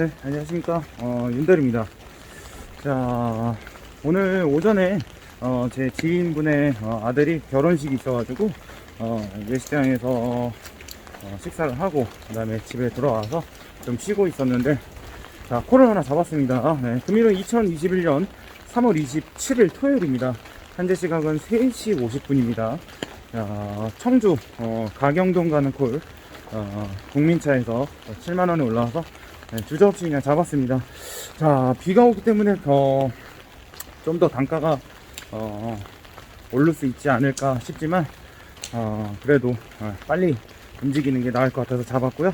네, 안녕하십니까. 어, 윤달입니다. 자, 오늘 오전에, 어, 제 지인분의 어, 아들이 결혼식이 있어가지고, 어, 예식장에서 어, 식사를 하고, 그 다음에 집에 돌아와서 좀 쉬고 있었는데, 자, 콜을 하나 잡았습니다. 네, 금일은 2021년 3월 27일 토요일입니다. 현재 시각은 3시 50분입니다. 자, 청주, 어, 가경동 가는 콜, 어, 국민차에서 7만원에 올라와서 네, 주저없이 그냥 잡았습니다. 자, 비가 오기 때문에 더, 좀 더 단가가, 어, 오를 수 있지 않을까 싶지만, 어, 그래도, 어, 빨리 움직이는 게 나을 것 같아서 잡았고요.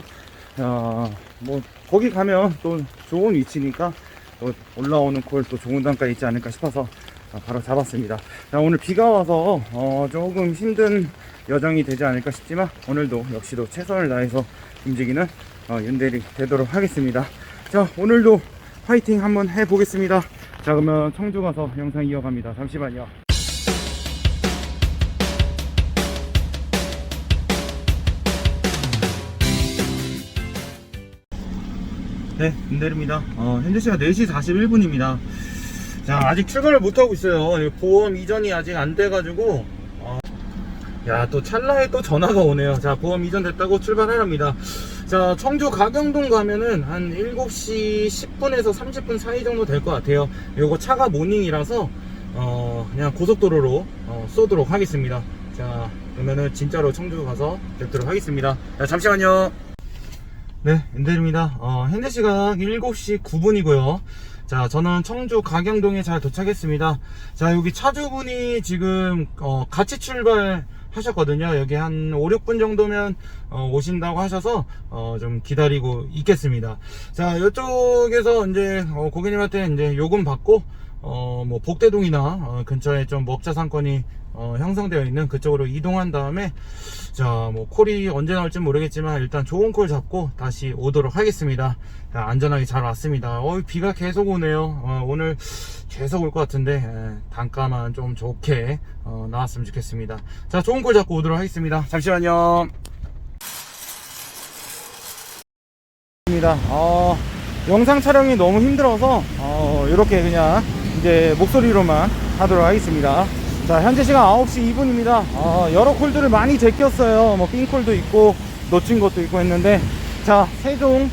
어, 뭐, 거기 가면 또 좋은 위치니까, 또 올라오는 콜 또 좋은 단가 있지 않을까 싶어서, 어, 바로 잡았습니다. 자, 오늘 비가 와서, 어, 조금 힘든 여정이 되지 않을까 싶지만, 오늘도 역시도 최선을 다해서 움직이는 어, 윤대리 되도록 하겠습니다. 자, 오늘도 파이팅 한번 해보겠습니다. 자, 그러면 청주 가서 영상 이어갑니다. 잠시만요. 네, 윤대리입니다. 어, 현재 시간 4시 41분입니다. 자, 아직 출발을 못하고 있어요. 보험 이전이 아직 안 돼가지고, 어, 야, 또 찰나에 또 전화가 오네요. 자, 보험 이전 됐다고 출발하랍니다. 자, 청주 가경동 가면은 한 7시 10분에서 30분 사이 정도 될 것 같아요. 요거 차가 모닝이라서, 어, 그냥 고속도로로, 어, 쏘도록 하겠습니다. 자, 그러면은 진짜로 청주 가서 뵙도록 하겠습니다. 자, 잠시만요. 네, 엔델입니다. 어, 현재 시각 7시 9분이고요. 자, 저는 청주 가경동에 잘 도착했습니다. 자, 여기 차주분이 지금, 어, 같이 출발 하셨거든요. 여기 한 5, 6분 정도면, 어, 오신다고 하셔서, 어, 좀 기다리고 있겠습니다. 자, 이쪽에서 이제, 어, 고객님한테 이제 요금 받고, 어, 뭐, 복대동이나, 어, 근처에 좀 먹자 상권이, 어, 형성되어 있는 그쪽으로 이동한 다음에, 자, 뭐, 콜이 언제 나올지 모르겠지만, 일단 좋은 콜 잡고 다시 오도록 하겠습니다. 자, 안전하게 잘 왔습니다. 어, 비가 계속 오네요. 어, 오늘 계속 올 것 같은데, 에, 단가만 좀 좋게, 어, 나왔으면 좋겠습니다. 자, 좋은 콜 잡고 오도록 하겠습니다. 잠시만요. 입니다. 어, 영상 촬영이 너무 힘들어서 어, 이렇게 그냥 이제 목소리로만 하도록 하겠습니다. 자, 현재 시간 9시 2분입니다. 어, 여러 콜들을 많이 제꼈어요. 뭐 삥콜도 있고 놓친 것도 있고 했는데 자, 세종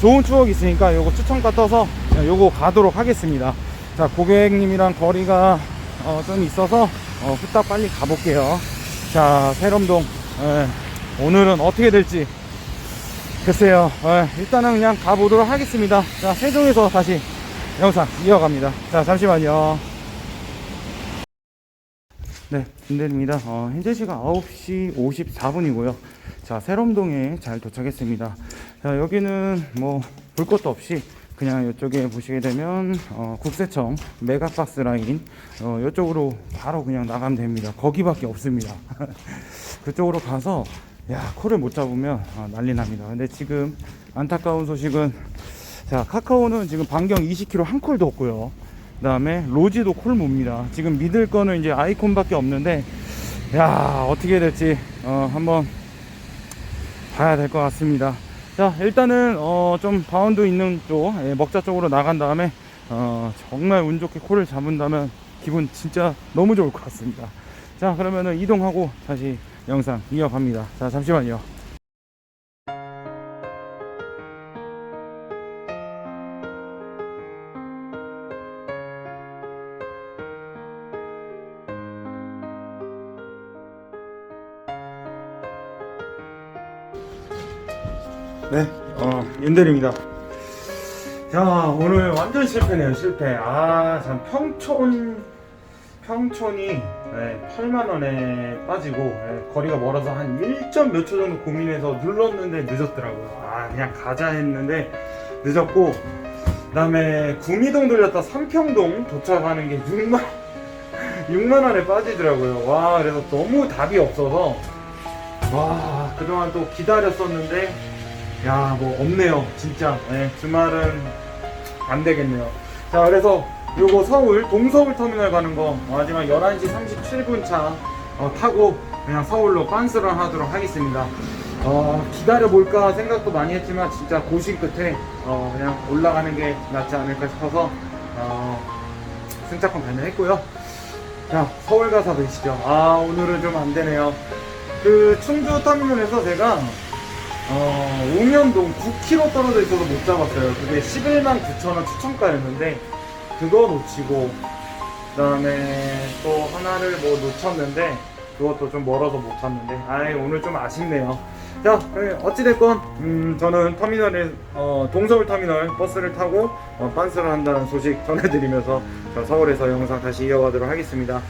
좋은 추억 있으니까 요거 추천가 떠서 요거 가도록 하겠습니다. 자, 고객님이랑 거리가 어, 좀 있어서 어, 후딱 빨리 가볼게요. 자, 세롬동 예, 오늘은 어떻게 될지 글쎄요 어, 일단은 그냥 가보도록 하겠습니다 자 세종에서 다시 영상 이어갑니다. 자 잠시만요. 네 김대리입니다. 어, 현재 시간 9시 54분이고요. 자 세롬동에 잘 도착했습니다. 자 여기는 뭐 볼 것도 없이 그냥 이쪽에 보시게 되면 어, 국세청 메가박스 라인 어, 이쪽으로 바로 그냥 나가면 됩니다. 거기밖에 없습니다. 그쪽으로 가서 야 콜을 못 잡으면 아, 난리 납니다. 근데 지금 안타까운 소식은 자 카카오는 지금 반경 20km 한 콜도 없고요. 그 다음에 로지도 콜 몹니다. 지금 믿을 거는 이제 아이콘밖에 없는데 야 어떻게 될지 어, 한번 봐야 될 것 같습니다. 자 일단은 어, 좀 바운드 있는 쪽 예, 먹자 쪽으로 나간 다음에 어, 정말 운 좋게 콜을 잡은다면 기분 진짜 너무 좋을 것 같습니다. 자 그러면은 이동하고 다시 영상 이어갑니다. 자 잠시만요 네, 어, 윤대리입니다. 자, 오늘 완전 실패네요, 실패. 아, 참, 평촌, 평촌이, 네, 8만원에 빠지고, 네, 거리가 멀어서 한 1점 몇 초 정도 고민해서 눌렀는데 늦었더라고요. 아, 그냥 가자 했는데 늦었고, 그 다음에 구미동 들렸다 삼평동 도착하는 게 6만, 6만원에 빠지더라고요. 와, 그래서 너무 답이 없어서, 와, 그동안 또 기다렸었는데, 야, 뭐 없네요. 진짜. 네, 주말은 안 되겠네요. 자, 그래서 요거 서울 동서울 터미널 가는 거 마지막 11시 37분 차 어, 타고 그냥 서울로 빤스런 하도록 하겠습니다. 어, 기다려볼까 생각도 많이 했지만 진짜 고심 끝에 어, 그냥 올라가는 게 낫지 않을까 싶어서 어, 승차권 발매했고요. 자, 서울 가서 뵈시죠. 아, 오늘은 좀 안 되네요. 그 충주 터미널에서 제가 어, 옥년동 9km 떨어져 있어서 못 잡았어요. 그게 11만 9천 원 추천가였는데 그거 놓치고 그다음에 또 하나를 뭐 놓쳤는데 그것도 좀 멀어서 못 갔는데 아이 오늘 좀 아쉽네요. 자 네, 어찌됐건 음, 저는 터미널에 어, 동서울 터미널 버스를 타고 어, 빤스를 한다는 소식 전해드리면서 저 서울에서 영상 다시 이어가도록 하겠습니다.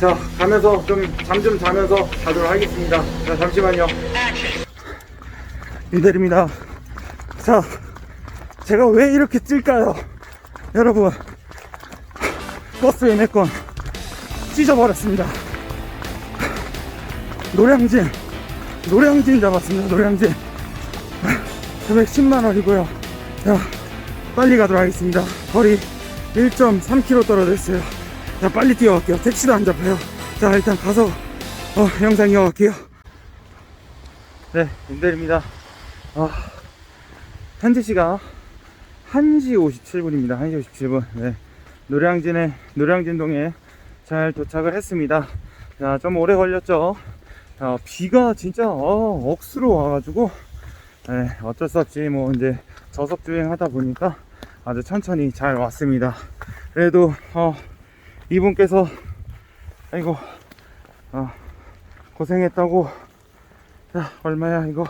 자 가면서 좀 잠 좀 자면서 가도록 하겠습니다. 자 잠시만요. 이대리입니다. 자, 제가 왜 이렇게 찔까요? 여러분, 버스 예매권 찢어버렸습니다. 노량진, 노량진 잡았습니다. 노량진. 금액 10만원이고요. 자, 빨리 가도록 하겠습니다. 거리 1.3km 떨어져 있어요. 자, 빨리 뛰어갈게요. 택시도 안 잡혀요. 자, 일단 가서, 어, 영상 이어갈게요. 네, 임대리입니다. 아, 현재 시각 1시 57분입니다. 1시 57분. 네. 노량진에, 노량진동에 잘 도착을 했습니다. 자, 좀 오래 걸렸죠. 아, 비가 진짜, 어, 억수로 와가지고, 네, 어쩔 수 없이 뭐 이제 저속 주행 하다 보니까 아주 천천히 잘 왔습니다. 그래도, 어, 이분께서, 아이고, 어, 고생했다고, 자, 얼마야, 이거.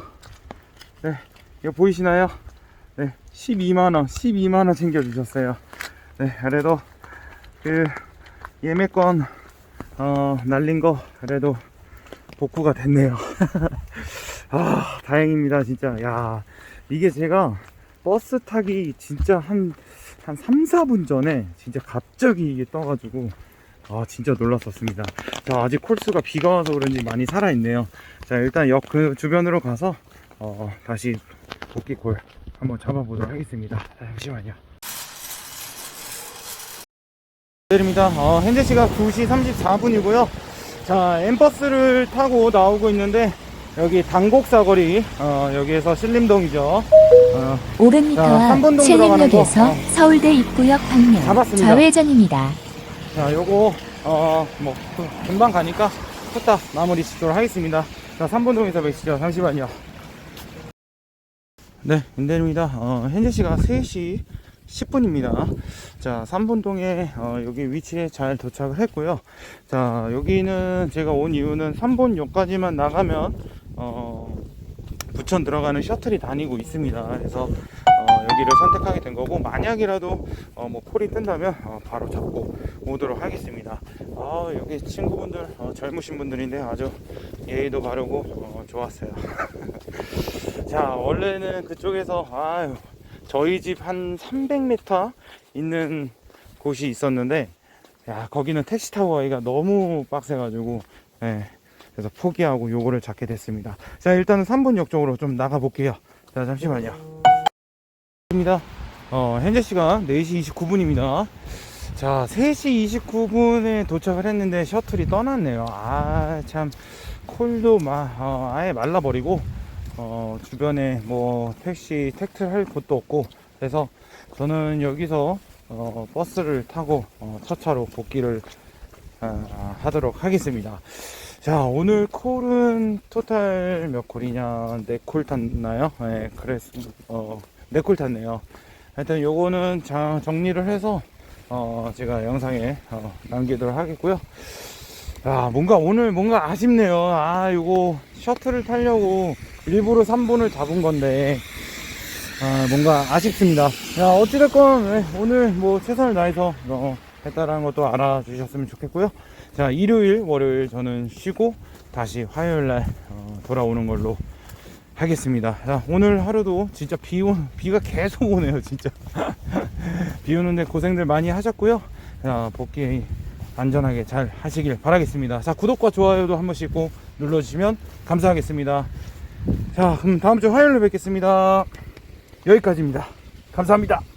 네, 이거 보이시나요? 네, 12만원, 12만원 챙겨주셨어요. 네, 그래도 그 예매권, 어, 날린 거, 그래도 복구가 됐네요. 아, 다행입니다, 진짜. 야, 이게 제가 버스 타기 진짜 한, 한 3, 4분 전에 진짜 갑자기 이게 떠가지고, 아, 진짜 놀랐었습니다. 자, 아직 콜수가 비가 와서 그런지 많이 살아있네요. 자, 일단 역 그 주변으로 가서, 어, 다시 복귀골 한번 잡아보도록 하겠습니다. 자, 잠시만요. 내립니다. 어, 현재 시각 2시 34분이고요. 자, 엠버스를 타고 나오고 있는데 여기 당곡사거리 어, 여기에서 신림동이죠. 어, 500m와 자, 삼번동 들어가는 거. 신림역에서 어. 서울대 입구역 방면 잡았습니다. 좌회전입니다. 자, 요거 어, 뭐 그, 금방 가니까 후딱 마무리 짓도록 하겠습니다. 자, 3번동에서 뵙시죠. 잠시만요. 네, 임대입니다. 어, 현재 시각 3시 10분입니다. 자, 3번동에 어, 여기 위치에 잘 도착을 했고요. 자, 여기는 제가 온 이유는 3번역까지만 나가면 어, 부천 들어가는 셔틀이 다니고 있습니다. 그래서 어, 여기를 선택하게 된 거고 만약이라도 어, 뭐 콜이 뜬다면 어, 바로 잡고 오도록 하겠습니다. 아, 여기 친구분들 어, 젊으신 분들인데 아주 예의도 바르고 어, 좋았어요. 자, 원래는 그쪽에서 아유, 저희 집 한 300m 있는 곳이 있었는데 야, 거기는 택시 타고 가기가 너무 빡세가지고 예. 그래서 포기하고 요거를 잡게 됐습니다. 자, 일단은 3번 역 쪽으로 좀 나가 볼게요. 자, 잠시만요. 입니다. 어, 현재 시간 4시 29분입니다. 자, 3시 29분에 도착을 했는데 셔틀이 떠났네요. 아, 참, 콜도 마, 어, 아예 말라버리고, 어, 주변에 뭐 택시, 택트 할 곳도 없고, 그래서 저는 여기서, 어, 버스를 타고, 어, 차차로 복귀를, 아, 아, 하도록 하겠습니다. 자, 오늘 콜은 토탈 몇 콜이냐, 네 콜 탔나요? 네, 그랬, 어, 네 콜 탔네요. 하여튼 요거는 자, 정리를 해서, 어, 제가 영상에, 어, 남기도록 하겠고요. 야, 뭔가 오늘 뭔가 아쉽네요. 아, 요거 셔틀을 타려고 일부러 3분을 잡은 건데, 아, 뭔가 아쉽습니다. 야, 어찌됐건, 네, 오늘 뭐 최선을 다해서, 어, 했다라는 것도 알아주셨으면 좋겠고요. 자, 일요일, 월요일 저는 쉬고 다시 화요일 날 어, 돌아오는 걸로 하겠습니다. 자, 오늘 하루도 진짜 비 오, 비가 계속 오네요, 진짜. 비 오는데 고생들 많이 하셨고요. 자, 복귀 안전하게 잘 하시길 바라겠습니다. 자, 구독과 좋아요도 한 번씩 꼭 눌러주시면 감사하겠습니다. 자, 그럼 다음 주 화요일에 뵙겠습니다. 여기까지입니다. 감사합니다.